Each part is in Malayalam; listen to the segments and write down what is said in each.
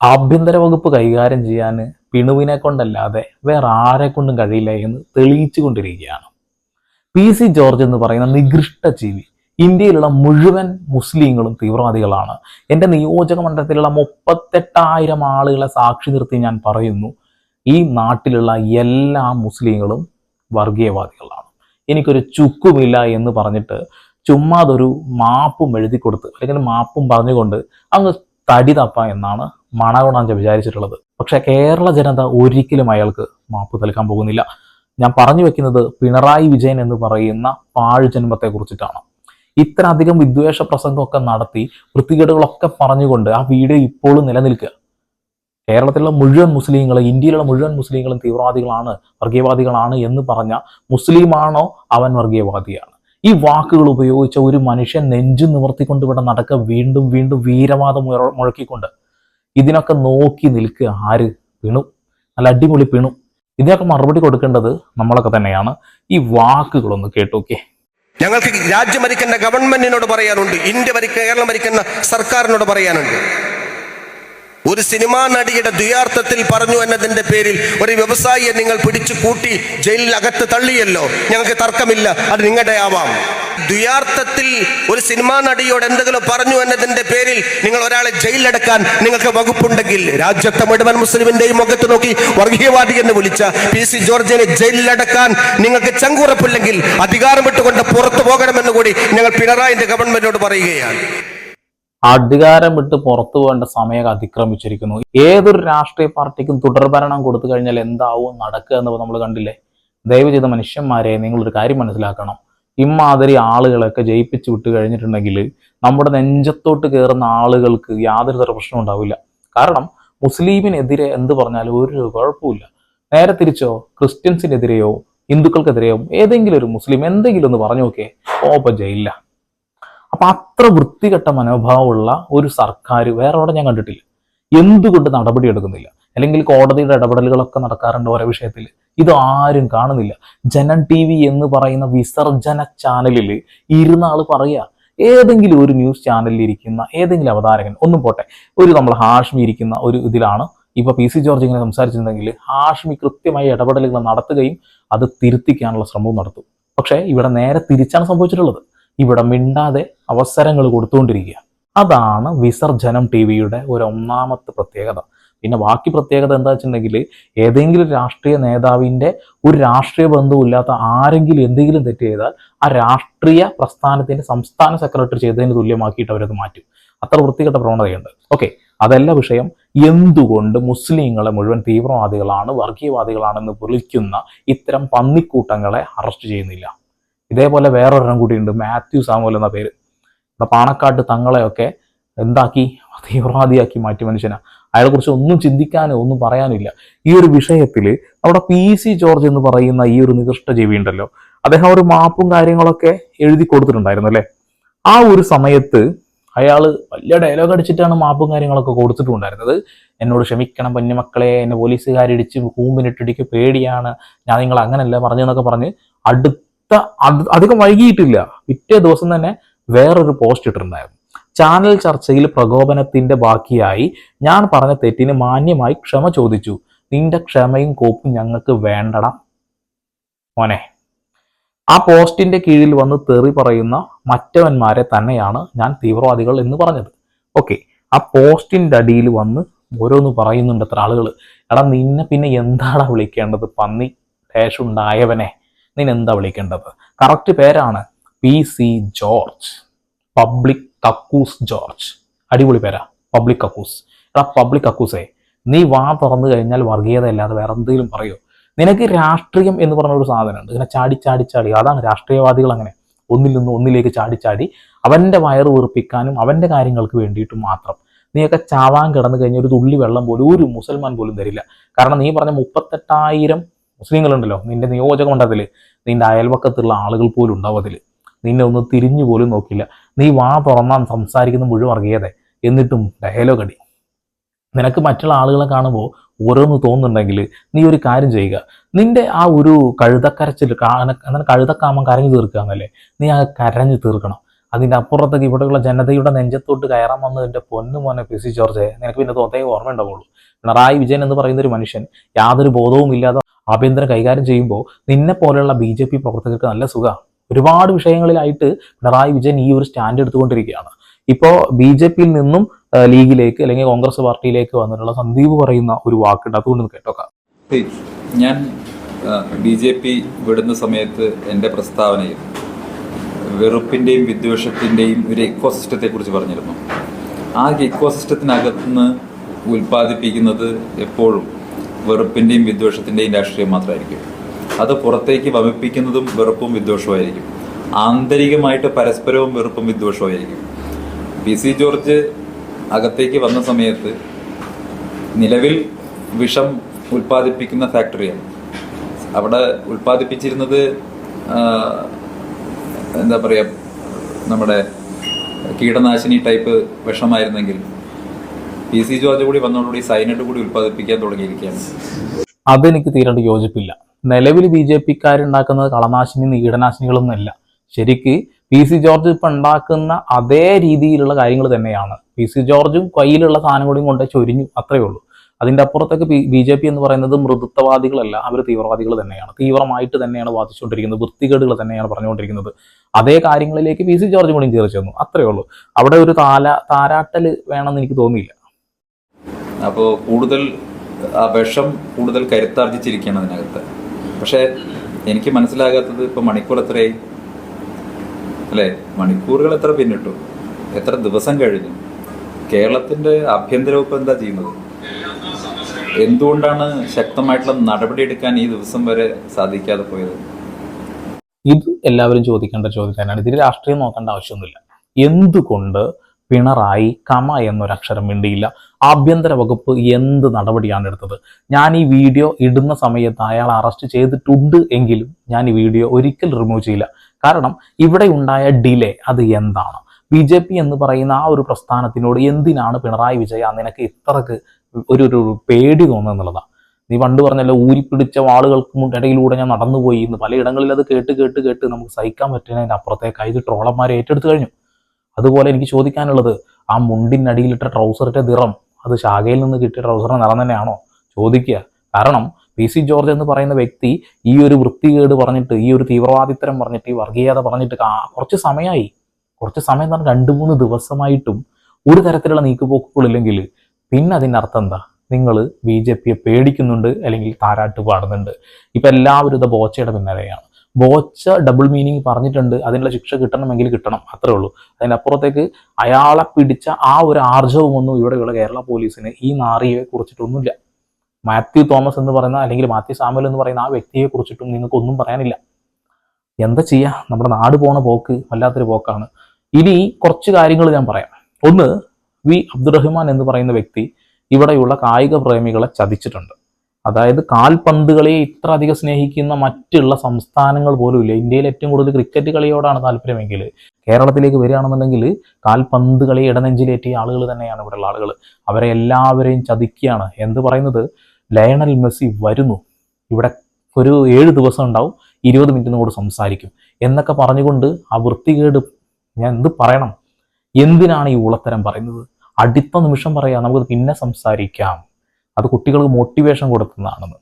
ആഭ്യന്തര വകുപ്പ് കൈകാര്യം ചെയ്യാൻ പിണുവിനെ കൊണ്ടല്ലാതെ വേറെ ആരെ കൊണ്ടും കഴിയില്ല എന്ന് തെളിയിച്ചു കൊണ്ടിരിക്കുകയാണ് പി സി ജോർജ് എന്ന് പറയുന്ന നികൃഷ്ട ജീവി. ഇന്ത്യയിലുള്ള മുഴുവൻ മുസ്ലിങ്ങളും തീവ്രവാദികളാണ്. എന്റെ നിയോജക മണ്ഡലത്തിലുള്ള മുപ്പത്തെട്ടായിരം ആളുകളെ സാക്ഷി നിർത്തി ഞാൻ പറയുന്നു. ഈ നാട്ടിലുള്ള എല്ലാ മുസ്ലിങ്ങളും വർഗീയവാദികളാണ്. എനിക്കൊരു ചുക്കുമില്ല എന്ന് പറഞ്ഞിട്ട് ചുമ്മാതൊരു മാപ്പും എഴുതി കൊടുത്ത് അല്ലെങ്കിൽ മാപ്പും പറഞ്ഞുകൊണ്ട് അങ്ങ് തടി തപ്പ എന്നാണ് മണകുണാഞ്ച വിചാരിച്ചിട്ടുള്ളത്. പക്ഷെ കേരള ജനത ഒരിക്കലും അയാൾക്ക് മാപ്പ് നൽകാൻ പോകുന്നില്ല. ഞാൻ പറഞ്ഞു വെക്കുന്നത് പിണറായി വിജയൻ എന്ന് പറയുന്ന പാഴ് ജന്മത്തെ കുറിച്ചിട്ടാണ് ഇത്ര അധികം വിദ്വേഷ പ്രസംഗമൊക്കെ നടത്തി വൃത്തികേടുകളൊക്കെ പറഞ്ഞുകൊണ്ട് ആ വീഡിയോ ഇപ്പോഴും നിലനിൽക്കുക. കേരളത്തിലുള്ള മുഴുവൻ മുസ്ലിങ്ങളും ഇന്ത്യയിലുള്ള മുഴുവൻ മുസ്ലിങ്ങളും തീവ്രവാദികളാണ് വർഗീയവാദികളാണ് എന്ന് പറഞ്ഞ മുസ്ലിമാണോ അവൻ വർഗീയവാദിയാണ്. ഈ വാക്കുകൾ ഉപയോഗിച്ച ഒരു മനുഷ്യൻ നെഞ്ചു നിവർത്തിക്കൊണ്ട് ഇവിടെ നടക്കുക വീണ്ടും വീണ്ടും വീരവാദം മുഴ- മുഴക്കിക്കൊണ്ട്. ഇതിനൊക്കെ നോക്കി നിൽക്കുക. ആര് പിണു? നല്ല അടിപൊളി പിണു. ഇതിനൊക്കെ മറുപടി കൊടുക്കേണ്ടത് നമ്മളൊക്കെ തന്നെയാണ്. ഈ വാക്കുകളൊന്ന് കേട്ടോക്കെ. ഞങ്ങൾക്ക് രാജ്യം ഭരിക്കുന്ന ഗവൺമെന്റിനോട് പറയാനുണ്ട്. ഇന്ത്യ ഭരിക്കുന്ന കേരളം ഭരിക്കുന്ന സർക്കാരിനോട് പറയാനുണ്ട്. ഒരു സിനിമാ നടിയുടെ ദ്വിയാർത്ഥത്തിൽ പറഞ്ഞു എന്നതിന്റെ പേരിൽ ഒരു വ്യവസായിയെ നിങ്ങൾ പിടിച്ചു കൂട്ടി ജയിലിൽ അകത്ത് തള്ളിയല്ലോ. ഞങ്ങൾക്ക് തർക്കമില്ല അത് നിങ്ങളുടെ ആവാം. ദ്വിയാർത്ഥത്തിൽ ഒരു സിനിമാ നടിയോട് എന്തെങ്കിലും പറഞ്ഞു എന്നതിന്റെ പേരിൽ നിങ്ങൾ ഒരാളെ ജയിലിലടക്കാൻ നിങ്ങൾക്ക് വകുപ്പുണ്ടെങ്കിൽ രാജ്യത്തെ മുഴുവൻ മുസ്ലിമിന്റെയും മുഖത്ത് നോക്കി വർഗീയവാദി എന്ന് വിളിച്ച പി സി ജോർജിനെ ജയിലിലടക്കാൻ നിങ്ങൾക്ക് ചങ്കുറപ്പില്ലെങ്കിൽ അധികാരം വിട്ടുകൊണ്ട് പുറത്തു പോകണമെന്ന് കൂടി ഞങ്ങൾ പിണറായിന്റെ ഗവൺമെന്റിനോട് പറയുകയാണ്. അധികാരം വിട്ട് പുറത്തു പോകേണ്ട സമയം അതിക്രമിച്ചിരിക്കുന്നു. ഏതൊരു രാഷ്ട്രീയ പാർട്ടിക്കും തുടർഭരണം കൊടുത്തു കഴിഞ്ഞാൽ എന്താവും നടക്കുക എന്ന് നമ്മൾ കണ്ടില്ലേ? ദയവ് ചെയ്ത മനുഷ്യന്മാരെ നിങ്ങളൊരു കാര്യം മനസ്സിലാക്കണം. ഇമാതിരി ആളുകളൊക്കെ ജയിപ്പിച്ചു വിട്ട് കഴിഞ്ഞിട്ടുണ്ടെങ്കിൽ നമ്മുടെ നെഞ്ചത്തോട്ട് കയറുന്ന ആളുകൾക്ക് യാതൊരു തര പ്രശ്നവും ഉണ്ടാവില്ല. കാരണം മുസ്ലിമിനെതിരെ എന്ത് പറഞ്ഞാലും ഒരു കുഴപ്പമില്ല നേരെ തിരിച്ചോ ക്രിസ്ത്യൻസിനെതിരെയോ ഹിന്ദുക്കൾക്കെതിരെയോ ഏതെങ്കിലും ഒരു മുസ്ലിം എന്തെങ്കിലും ഒന്ന് പറഞ്ഞു നോക്കേ ഓപ്പ ജയിലില്ല. അപ്പൊ അത്ര വൃത്തികെട്ട മനോഭാവമുള്ള ഒരു സർക്കാർ വേറെ അവിടെ ഞാൻ കണ്ടിട്ടില്ല. എന്തുകൊണ്ട് നടപടി എടുക്കുന്നില്ല? അല്ലെങ്കിൽ കോടതിയുടെ ഇടപെടലുകളൊക്കെ നടക്കാറുണ്ട് ഓരോ വിഷയത്തിൽ. ഇത് ആരും കാണുന്നില്ല. ജനൻ ടി വി എന്ന് പറയുന്ന വിസർജന ചാനലിൽ ഇരുന്നാൾ പറയുക ഏതെങ്കിലും ഒരു ന്യൂസ് ചാനലിൽ ഇരിക്കുന്ന ഏതെങ്കിലും അവതാരകൻ ഒന്നും പോട്ടെ ഒരു നമ്മൾ ഹാഷ്മി ഇരിക്കുന്ന ഒരു ഇതിലാണ്. ഇപ്പൊ പി സി ജോർജ് ഇങ്ങനെ സംസാരിച്ചിട്ടുണ്ടെങ്കിൽ ഹാഷ്മി കൃത്യമായി ഇടപെടലുകൾ നടത്തുകയും അത് തിരുത്തിക്കാനുള്ള ശ്രമവും നടത്തും. പക്ഷേ ഇവിടെ നേരെ തിരിച്ചാണ് സംഭവിച്ചിട്ടുള്ളത്. ഇവിടെ മിണ്ടാതെ അവസരങ്ങൾ കൊടുത്തുകൊണ്ടിരിക്കുക. അതാണ് വിസർജനം ടി വിയുടെ ഒരു ഒന്നാമത്തെ പ്രത്യേകത. പിന്നെ ബാക്കി പ്രത്യേകത എന്താ വെച്ചിട്ടുണ്ടെങ്കിൽ ഏതെങ്കിലും രാഷ്ട്രീയ നേതാവിന്റെ ഒരു രാഷ്ട്രീയ ബന്ധവുമില്ലാത്ത ആരെങ്കിലും എന്തെങ്കിലും തെറ്റ് ചെയ്താൽ ആ രാഷ്ട്രീയ പ്രസ്ഥാനത്തിന്റെ സംസ്ഥാന സെക്രട്ടറി ചെയ്തതിന് തുല്യമാക്കിയിട്ട് അവരത് മാറ്റും. അത്ര വൃത്തികെട്ട പ്രവണതയുണ്ട്. ഓക്കെ അതല്ല വിഷയം എന്തുകൊണ്ട് മുസ്ലിങ്ങളെ മുഴുവൻ തീവ്രവാദികളാണ് വർഗീയവാദികളാണെന്ന് വിളിക്കുന്ന ഇത്തരം പന്നിക്കൂട്ടങ്ങളെ അറസ്റ്റ് ചെയ്യുന്നില്ല. ഇതേപോലെ വേറൊരെണ്ണം കൂടിയുണ്ട്. മാത്യു സാമുവൽ എന്ന പേര്. ഇവിടെ പാണക്കാട്ട് തങ്ങളെയൊക്കെ എന്താക്കി? തീവ്രവാദിയാക്കി മാറ്റി മനുഷ്യനാ. അയാളെ കുറിച്ച് ഒന്നും ചിന്തിക്കാനോ ഒന്നും പറയാനില്ല. ഈ ഒരു വിഷയത്തിൽ അവിടെ പി സി ജോർജ് എന്ന് പറയുന്ന ഈ ഒരു നികൃഷ്ട ജീവി ഉണ്ടല്ലോ. അദ്ദേഹം ഒരു മാപ്പും കാര്യങ്ങളൊക്കെ എഴുതി കൊടുത്തിട്ടുണ്ടായിരുന്നു അല്ലേ? ആ ഒരു സമയത്ത് അയാൾ വലിയ ഡയലോഗ് അടിച്ചിട്ടാണ് മാപ്പും കാര്യങ്ങളൊക്കെ കൊടുത്തിട്ടുണ്ടായിരുന്നത്. എന്നോട് ക്ഷമിക്കണം പൊന്നുമക്കളെ എന്നെ പോലീസുകാരിടിച്ച് കൂമ്പിനിട്ടിടിക്ക് പേടിയാണ്. ഞാൻ നിങ്ങൾ അങ്ങനല്ല പറഞ്ഞെന്നൊക്കെ പറഞ്ഞ് അടുത്ത അധികം വൈകിയിട്ടില്ല. പിറ്റേ ദിവസം തന്നെ വേറൊരു പോസ്റ്റ് ഇട്ടിട്ടുണ്ടായിരുന്നു. ചാനൽ ചർച്ചയിൽ പ്രകോപനത്തിന്റെ ബാക്കിയായി ഞാൻ പറഞ്ഞ തെറ്റിന് മാന്യമായി ക്ഷമ ചോദിച്ചു. നിന്റെ ക്ഷമയും കോപ്പും ഞങ്ങൾക്ക് വേണ്ടട. മോനെ. ആ പോസ്റ്റിന്റെ കീഴിൽ വന്ന് തെറി പറയുന്ന മറ്റവന്മാരെ തന്നെയാണ് ഞാൻ തീവ്രവാദികൾ എന്ന് പറഞ്ഞത്. ഓക്കെ. ആ പോസ്റ്റിന്റെ അടിയിൽ വന്ന് ഓരോന്ന് പറയുന്നുണ്ട് അത്ര ആളുകൾ എടാ നിന്നെ പിന്നെ എന്താടാ വിളിക്കേണ്ടത്? പന്നി ദേശുണ്ടായവനെ നിന്നെ എന്താ വിളിക്കേണ്ടത്? കറക്റ്റ് പേരാണ് പി സി ജോർജ് പബ്ലിക് കക്കൂസ് ജോർജ് അടിപൊളി പേരാ. പബ്ലിക് കക്കൂസ് എടാ പബ്ലിക് കക്കൂസേ നീ വാ തുറന്നു കഴിഞ്ഞാൽ വർഗീയത അല്ലാതെ വേറെ എന്തെങ്കിലും പറയൂ. നിനക്ക് രാഷ്ട്രീയം എന്ന് പറഞ്ഞ ഒരു സാധനമുണ്ട്. ഇങ്ങനെ ചാടി ചാടി ചാടി. അതാണ് രാഷ്ട്രീയവാദികൾ അങ്ങനെ. ഒന്നിൽ നിന്ന് ഒന്നിലേക്ക് ചാടി ചാടി. അവന്റെ വയറ് വീർപ്പിക്കാനും അവന്റെ കാര്യങ്ങൾക്ക് വേണ്ടിയിട്ടും മാത്രം. നീയൊക്കെ ചാവാൻ കിടന്നു കഴിഞ്ഞാൽ ഒരു തുള്ളി വെള്ളം പോലും ഒരു മുസൽമാൻ പോലും തരില്ല. കാരണം നീ പറഞ്ഞ മുപ്പത്തെട്ടായിരം മുസ്ലിങ്ങളുണ്ടല്ലോ നിന്റെ നിയോജക നിന്റെ അയൽവക്കത്തുള്ള ആളുകൾ പോലും ഉണ്ടാവും അതിൽ നിന്നെ ഒന്ന് തിരിഞ്ഞു പോലും നോക്കില്ല. നീ വാ തുറന്നാൽ സംസാരിക്കുന്ന മുഴുവൻ അറിയാതെ എന്നിട്ടും ഡയലോഗ് അടി. നിനക്ക് മറ്റുള്ള ആളുകളെ കാണുമ്പോൾ ഓരോന്ന് തോന്നുന്നുണ്ടെങ്കിൽ നീ ഒരു കാര്യം ചെയ്യുക. നിന്റെ ആ ഒരു കഴുതക്കരച്ചിൽ അങ്ങനെ കഴുതക്കാമം കരഞ്ഞു തീർക്കുക എന്നല്ലേ? നീ ആ കരഞ്ഞു തീർക്കണം. അതിന്റെ അപ്പുറത്തേക്ക് ഇവിടെയുള്ള ജനതയുടെ നെഞ്ചത്തോട്ട് കയറാൻ വന്നതിന്റെ പൊന്നു മോനെ പി. സി. ജോർജ്. നിനക്ക് പിന്നെ തോന്നേ ഓർമ്മ ഉണ്ടാവുള്ളൂ പിണറായി വിജയൻ എന്ന് പറയുന്ന ഒരു മനുഷ്യൻ യാതൊരു ബോധവും ഇല്ലാതെ ആഭ്യന്തരം കൈകാര്യം ചെയ്യുമ്പോൾ നിന്നെ പോലെയുള്ള ബി ജെ പി പ്രവർത്തകർക്ക് നല്ല സുഖമാണ് ഒരുപാട് വിഷയങ്ങളിലായിട്ട് പിണറായി വിജയൻ ഈ ഒരു സ്റ്റാൻഡ് എടുത്തുകൊണ്ടിരിക്കുകയാണ്. ഇപ്പോൾ ബി ജെ പിയിൽ നിന്നും ലീഗിലേക്ക് അല്ലെങ്കിൽ കോൺഗ്രസ് പാർട്ടിയിലേക്ക് വന്നിട്ടുള്ള സന്ദീപ് പറയുന്ന ഒരു വാക്കുണ്ട്. അതുകൊണ്ട് കേട്ടോക്കാം. ഞാൻ ബി ജെ പി വിടുന്ന സമയത്ത് എന്റെ പ്രസ്താവനയിൽ വെറുപ്പിന്റെയും വിദ്വേഷത്തിന്റെയും ഒരു ഇക്കോസിസ്റ്റത്തെക്കുറിച്ച് പറഞ്ഞിരുന്നു. ആ ഇക്കോസിസ്റ്റത്തിനകത്ത് നിന്ന് ഉൽപ്പാദിപ്പിക്കുന്നത് എപ്പോഴും വെറുപ്പിന്റെയും വിദ്വേഷത്തിന്റെയും രാഷ്ട്രീയം മാത്രമായിരിക്കും. അത് പുറത്തേക്ക് വമിപ്പിക്കുന്നതും വെറുപ്പും വിദ്വേഷവുമായിരിക്കും. ആന്തരികമായിട്ട് പരസ്പരവും വെറുപ്പും വിദ്വേഷവുമായിരിക്കും. പി സി ജോർജ് അകത്തേക്ക് വന്ന സമയത്ത് നിലവിൽ വിഷം ഉൽപ്പാദിപ്പിക്കുന്ന ഫാക്ടറിയാണ്. അവിടെ ഉൽപ്പാദിപ്പിച്ചിരുന്നത് എന്താ പറയുക നമ്മുടെ കീടനാശിനി ടൈപ്പ് വിഷമായിരുന്നെങ്കിൽ പി സി ജോർജ് കൂടി വന്നതോടുകൂടി സൈനഡ് കൂടി ഉൽപ്പാദിപ്പിക്കാൻ തുടങ്ങിയിരിക്കുകയാണ്. അതെനിക്ക് തീരെ യോജിപ്പില്ല. നിലവിൽ ബി ജെ പിക്കാരുണ്ടാക്കുന്നത് കളനാശിനി കീടനാശിനികളൊന്നുമല്ല ശരിക്ക് പി സി ജോർജ് ഇപ്പൊ ഉണ്ടാക്കുന്ന അതേ രീതിയിലുള്ള കാര്യങ്ങൾ തന്നെയാണ്. പി സി ജോർജും കയ്യിലുള്ള സാധനം കൂടിയും കൊണ്ട് ചൊരിഞ്ഞു അത്രയേ ഉള്ളൂ. അതിന്റെ അപ്പുറത്തേക്ക് ബി ജെ പി എന്ന് പറയുന്നത് മൃദുത്വവാദികളല്ല അവർ തീവ്രവാദികൾ തന്നെയാണ്. തീവ്രമായിട്ട് തന്നെയാണ് വാദിച്ചുകൊണ്ടിരിക്കുന്നത് വൃത്തികേടുകൾ തന്നെയാണ് പറഞ്ഞുകൊണ്ടിരിക്കുന്നത്. അതേ കാര്യങ്ങളിലേക്ക് പി സി ജോർജ് കൂടി ചേർച്ചു അത്രയേ ഉള്ളൂ. അവിടെ ഒരു താല താരാട്ടൽ വേണമെന്ന് എനിക്ക് തോന്നിയില്ല. അപ്പോൾ കൂടുതൽ ആ വിഷം കൂടുതൽ കരുത്താർജിച്ചിരിക്കുകയാണ് അതിനകത്ത്. പക്ഷേ എനിക്ക് മനസ്സിലാകാത്തത് ഇപ്പോൾ മണിക്കൂർ എത്രയായി? അല്ലേ? മണിക്കൂറുകൾ എത്ര പിന്നിട്ടു? എത്ര ദിവസം കഴിഞ്ഞു? കേരളത്തിന്റെ ആഭ്യന്തര വകുപ്പ് എന്താ ചെയ്യുന്നത്? എന്തുകൊണ്ടാണ് ശക്തമായിട്ടുള്ള നടപടി എടുക്കാൻ ഈ ദിവസം വരെ സാധിക്കാതെ പോയത്? ഇത് എല്ലാവരും ചോദിക്കേണ്ട ചോദ്യം തന്നെയാണ് ഇതിൽ രാഷ്ട്രീയം നോക്കേണ്ട ആവശ്യമൊന്നുമില്ല. എന്തുകൊണ്ട് പിണറായി കമ എന്നൊരക്ഷരം മിണ്ടിയില്ല. ആഭ്യന്തര വകുപ്പ് എന്ത് നടപടിയാണ് എടുത്തത്? ഞാൻ ഈ വീഡിയോ ഇടുന്ന സമയത്ത് അയാൾ അറസ്റ്റ് ചെയ്തിട്ടുണ്ട് എങ്കിലും ഞാൻ ഈ വീഡിയോ ഒരിക്കൽ റിമൂവ് ചെയ്യില്ല. കാരണം ഇവിടെ ഉണ്ടായ ഡിലേ അത് എന്താണ്? ബി ജെ പി എന്ന് പറയുന്ന ആ ഒരു പ്രസ്ഥാനത്തിനോട് എന്തിനാണ് പിണറായി വിജയ നിനക്ക് ഇത്രക്ക് ഒരു ഒരു പേടി തോന്നുന്നുള്ളതാണ് നീ പണ്ട് പറഞ്ഞല്ലോ ഊരിപ്പിടിച്ച വാളുകൾക്ക് ഇടയിലൂടെ ഞാൻ നടന്നുപോയി എന്ന് പലയിടങ്ങളിൽ അത് കേട്ട് കേട്ട് കേട്ട് നമുക്ക് സഹിക്കാൻ പറ്റുന്നതിന്റെ അപ്പുറത്തേക്കായി ഇത് ട്രോളന്മാരെ ഏറ്റെടുത്ത് കഴിഞ്ഞു. അതുപോലെ എനിക്ക് ചോദിക്കാനുള്ളത് ആ മുണ്ടിനടിയിലിട്ട ട്രൗസറിന്റെ നിറം അത് ശാഖയിൽ നിന്ന് കിട്ടിയ ട്രൗസറിന്റെ നിറം തന്നെയാണോ? ചോദിക്കുക. കാരണം പി സി ജോർജ് എന്ന് പറയുന്ന വ്യക്തി ഈ ഒരു വൃത്തികേട് പറഞ്ഞിട്ട് ഈ ഒരു തീവ്രവാദിത്തരം പറഞ്ഞിട്ട് ഈ വർഗീയത പറഞ്ഞിട്ട് കുറച്ച് സമയമായി. കുറച്ച് സമയം പറഞ്ഞാൽ രണ്ട് മൂന്ന് ദിവസമായിട്ടും ഒരു തരത്തിലുള്ള നീക്കുപോക്കുകളില്ലെങ്കിൽ പിന്നെ അതിന്റെ അർത്ഥം എന്താ? നിങ്ങൾ ബി ജെ പിയെ പേടിക്കുന്നുണ്ട് അല്ലെങ്കിൽ താരാട്ട് പാടുന്നുണ്ട്. ഇപ്പം എല്ലാവരും ഇത് ബോച്ചയുടെ പിന്നാലെയാണ്. ബോച്ച ഡബിൾ മീനിങ് പറഞ്ഞിട്ടുണ്ട്. അതിനുള്ള ശിക്ഷ കിട്ടണമെങ്കിൽ കിട്ടണം. അത്രേ ഉള്ളൂ. അതിനപ്പുറത്തേക്ക് അയാളെ പിടിച്ച ആ ഒരു ആർജവമൊന്നും ഇവിടെയുള്ള കേരള പോലീസിന് ഈ നാറിയെ കുറിച്ചിട്ടൊന്നുമില്ല. മാത്യു തോമസ് എന്ന് പറയുന്ന അല്ലെങ്കിൽ മാത്യു സാമുൽ എന്ന് പറയുന്ന ആ വ്യക്തിയെ കുറിച്ചിട്ടും നിങ്ങൾക്ക് ഒന്നും പറയാനില്ല. എന്താ ചെയ്യാ? നമ്മുടെ നാട് പോണ പോക്ക് വല്ലാത്തൊരു പോക്കാണ്. ഇനി കുറച്ച് കാര്യങ്ങൾ ഞാൻ പറയാം. ഒന്ന് വി അബ്ദുറഹ്മാൻ എന്ന് പറയുന്ന വ്യക്തി ഇവിടെയുള്ള കായിക പ്രേമികളെ ചതിച്ചിട്ടുണ്ട്. അതായത് കാൽപന്തുകളെ ഇത്ര അധികം സ്നേഹിക്കുന്ന മറ്റുള്ള സംസ്ഥാനങ്ങൾ പോലും ഇല്ല. ഇന്ത്യയിൽ ഏറ്റവും കൂടുതൽ ക്രിക്കറ്റ് കളിയോടാണ് താല്പര്യമെങ്കിൽ കേരളത്തിലേക്ക് വരികയാണെന്നുണ്ടെങ്കിൽ കാൽപന്ത് കളി ഇടനെഞ്ചിലേറ്റിയ ആളുകൾ തന്നെയാണ് ഇവിടെയുള്ള ആളുകൾ. അവരെ എല്ലാവരെയും ചതിക്കുകയാണ്. എന്ത് പറയുന്നത്? ലയണൽ മെസ്സി വരുന്നു. ഇവിടെ ഒരു ഏഴ് ദിവസം ഉണ്ടാവും. ഇരുപത് മിനിറ്റിന് കൂടെ സംസാരിക്കും. എന്നൊക്കെ പറഞ്ഞുകൊണ്ട് ആ വൃത്തികേട് ഞാൻ എന്ത് പറയണം? എന്തിനാണ് ഈ ഉളത്തരം പറയുന്നത്? അടുത്ത നിമിഷം പറയാം. നമുക്ക് പിന്നെ സംസാരിക്കാം. അത് കുട്ടികൾക്ക് മോട്ടിവേഷൻ കൊടുക്കുന്നതാണെന്ന്.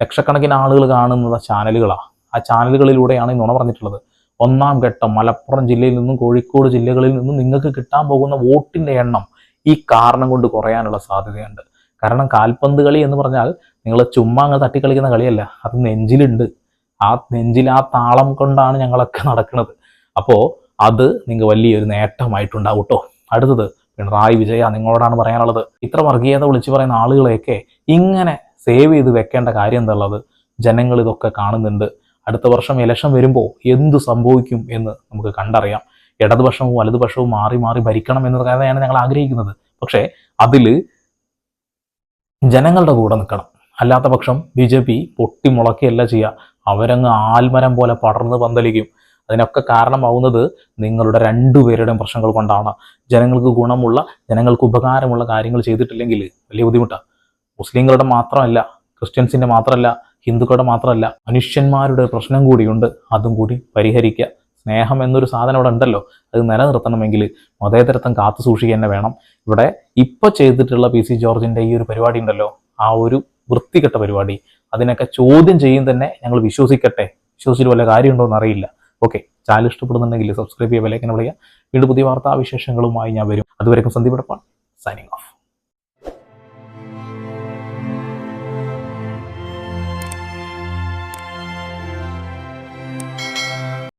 ലക്ഷക്കണക്കിന് ആളുകൾ കാണുന്നത് ചാനലുകളാണ് ആ ചാനലുകളിലൂടെയാണ് ഈ നുണ പറഞ്ഞിട്ടുള്ളത്. ഒന്നാം ഘട്ടം മലപ്പുറം ജില്ലയിൽ നിന്നും കോഴിക്കോട് ജില്ലകളിൽ നിന്നും നിങ്ങൾക്ക് കിട്ടാൻ പോകുന്ന വോട്ടിന്റെ എണ്ണം ഈ കാരണം കൊണ്ട് കുറയാനുള്ള സാധ്യതയുണ്ട്. കാരണം കാൽപന്ത് കളി എന്ന് പറഞ്ഞാൽ നിങ്ങൾ ചുമ്മാ അങ്ങ് തട്ടിക്കളിക്കുന്ന കളിയല്ല. അത് നെഞ്ചിലുണ്ട്. ആ നെഞ്ചിൽ ആ താളം കൊണ്ടാണ് ഞങ്ങളൊക്കെ നടക്കുന്നത്. അപ്പോൾ അത് നിങ്ങൾക്ക് വലിയൊരു നേട്ടമായിട്ടുണ്ടാവും കേട്ടോ. അടുത്തത് പിണറായി വിജയ നിങ്ങളോടാണ് പറയാനുള്ളത്. ഇത്ര വർഗീയത വിളിച്ചു പറയുന്ന ആളുകളെയൊക്കെ ഇങ്ങനെ സേവ് ചെയ്ത് വെക്കേണ്ട കാര്യം എന്തുള്ളത് ജനങ്ങൾ ഇതൊക്കെ കാണുന്നുണ്ട്. അടുത്ത വർഷം ഇലക്ഷൻ വരുമ്പോൾ എന്ത് സംഭവിക്കും എന്ന് നമുക്ക് കണ്ടറിയാം. ഇടതുപക്ഷവും വലതുപക്ഷവും മാറി മാറി ഭരിക്കണം എന്ന കാര്യമാണ് ഞങ്ങൾ ആഗ്രഹിക്കുന്നത്. പക്ഷേ അതിൽ ജനങ്ങളുടെ കൂടെ നിൽക്കണം. അല്ലാത്ത പക്ഷം ബി ജെ പി പൊട്ടിമുളക്കുകയല്ല ചെയ്യുക. അവരങ്ങ് ആൽമരം പോലെ പടർന്ന് പന്തലിക്കും. അതിനൊക്കെ കാരണമാവുന്നത് നിങ്ങളുടെ രണ്ടുപേരുടെയും പ്രശ്നങ്ങൾ കൊണ്ടാണ്. ജനങ്ങൾക്ക് ഗുണമുള്ള ജനങ്ങൾക്ക് ഉപകാരമുള്ള കാര്യങ്ങൾ ചെയ്തിട്ടില്ലെങ്കിൽ വലിയ ബുദ്ധിമുട്ടാണ് മുസ്ലിങ്ങളുടെ മാത്രമല്ല ക്രിസ്ത്യൻസിന്റെ മാത്രമല്ല ഹിന്ദുക്കളുടെ മാത്രമല്ല മനുഷ്യന്മാരുടെ പ്രശ്നം കൂടിയുണ്ട്. അതും കൂടി പരിഹരിക്കുക. സ്നേഹം എന്നൊരു സാധനം ഇവിടെ ഉണ്ടല്ലോ. അത് നിലനിർത്തണമെങ്കിൽ മതേതരത്വം കാത്തു സൂക്ഷിക്കുക തന്നെ വേണം. ഇവിടെ ഇപ്പോൾ ചെയ്തിട്ടുള്ള പി സി ജോർജിന്റെ ഈ ഒരു പരിപാടി ഉണ്ടല്ലോ. ആ ഒരു വൃത്തികെട്ട പരിപാടി. അതിനൊക്കെ ചോദ്യം ചെയ്യും തന്നെ ഞങ്ങൾ വിശ്വസിക്കട്ടെ. വിശ്വസിച്ചിട്ട് വല്ല കാര്യമുണ്ടോ എന്നറിയില്ല ഓക്കെ ചാനൽ ഇഷ്ടപ്പെടുന്നുണ്ടെങ്കിൽ സബ്സ്ക്രൈബ് ചെയ്യുക വിലക്കനെ വിളിക്കുക. വീണ്ടും പുതിയ വാർത്താവിശേഷങ്ങളുമായി ഞാൻ വരും. അതുവരെയും സന്ദീപ് സൈനിങ് ഓഫ്